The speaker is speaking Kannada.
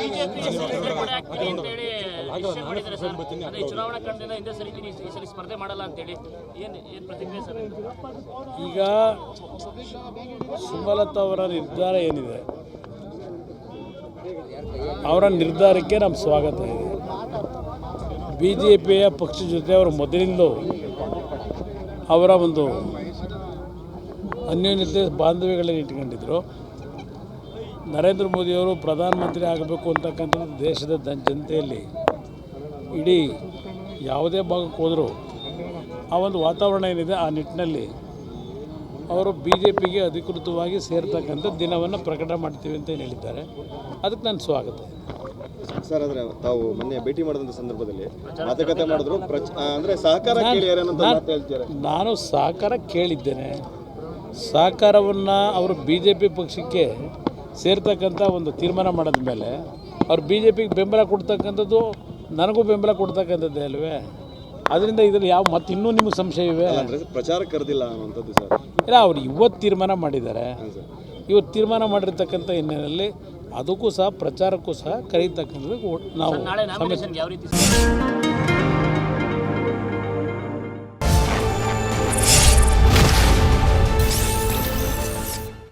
ಬಿಜೆಪಿ ಅಂತೇಳಿ ಸರ್. ಚುನಾವಣಾ ಹಿಂದೆ ಸರಿತೀನಿ ಈ ಸ್ಪರ್ಧೆ ಮಾಡಲ್ಲ ಅಂತೇಳಿ ಏನ್ ಏನ್ ಪ್ರತಿಕ್ರಿಯೆ ಸರ್? ಈಗ ಸುಮಲತಾ ಅವರ ನಿರ್ಧಾರ ಏನಿದೆ? ಅವರ ನಿರ್ಧಾರಕ್ಕೆ ನಮ್ಮ ಸ್ವಾಗತ ಇದೆ. ಬಿ ಜೆ ಪಿಯ ಪಕ್ಷ ಜೊತೆ ಅವರು ಮೊದಲಿಂದ ಅವರ ಒಂದು ಅನ್ಯೋನ್ಯತೆ ಬಾಂಧವ್ಯಗಳನ್ನು ಇಟ್ಕೊಂಡಿದ್ರು. ನರೇಂದ್ರ ಮೋದಿಯವರು ಪ್ರಧಾನಮಂತ್ರಿ ಆಗಬೇಕು ಅಂತಕ್ಕಂಥದ್ದು ದೇಶದ ಜನತೆಯಲ್ಲಿ. ಇಡೀ ಯಾವುದೇ ಭಾಗಕ್ಕೆ ಹೋದರೂ ಆ ಒಂದು ವಾತಾವರಣ ಏನಿದೆ ಆ ನಿಟ್ಟಿನಲ್ಲಿ ಅವರು ಬಿ ಜೆ ಪಿಗೆ ಅಧಿಕೃತವಾಗಿ ಸೇರ್ತಕ್ಕಂಥ ದಿನವನ್ನು ಪ್ರಕಟ ಮಾಡ್ತೀವಿ ಅಂತ ಏನು ಹೇಳಿದ್ದಾರೆ. ಅದಕ್ಕೆ ನನ್ನ ಸ್ವಾಗತ. ಸರ್ ಅಂದರೆ ತಾವು ಮೊನ್ನೆ ಭೇಟಿ ಮಾಡಿದಂಥ ಸಂದರ್ಭದಲ್ಲಿ ಮಾತುಕತೆ ಮಾಡಿದ್ರು. ಅಂದ್ರೆ ಸಹಕಾರ ನಾನು ಸಹಕಾರ ಕೇಳಿದ್ದೇನೆ. ಸಹಕಾರವನ್ನು ಅವರು ಬಿ ಜೆ ಪಿ ಪಕ್ಷಕ್ಕೆ ಸೇರ್ತಕ್ಕಂಥ ಒಂದು ತೀರ್ಮಾನ ಮಾಡಿದ ಮೇಲೆ ಅವ್ರು ಬಿ ಜೆ ಪಿಗೆ ಬೆಂಬಲ ಕೊಡ್ತಕ್ಕಂಥದ್ದು ನನಗೂ ಬೆಂಬಲ ಕೊಡ್ತಕ್ಕಂಥದ್ದೇ ಅಲ್ವೇ? ಅದರಿಂದ ಇದರಲ್ಲಿ ಯಾವ ಮತ್ತೆ ಇನ್ನೂ ನಿಮಗೆ ಸಂಶಯ ಇವೆ ಪ್ರಚಾರ ಕರೆದಿಲ್ಲ ಅನ್ನೋಂಥದ್ದು ಸರ್. ಇಲ್ಲ ಅವ್ರು ಇವತ್ತು ತೀರ್ಮಾನ ಮಾಡಿದ್ದಾರೆ. ಸರ್. ಇವತ್ತು ತೀರ್ಮಾನ ಮಾಡಿರ್ತಕ್ಕಂಥ ಹಿನ್ನೆಲೆಯಲ್ಲಿ ಅದಕ್ಕೂ ಸಹ ಪ್ರಚಾರಕ್ಕೂ ಸಹ ಕರೀತಕ್ಕಂಥದ್ದು ನಾವು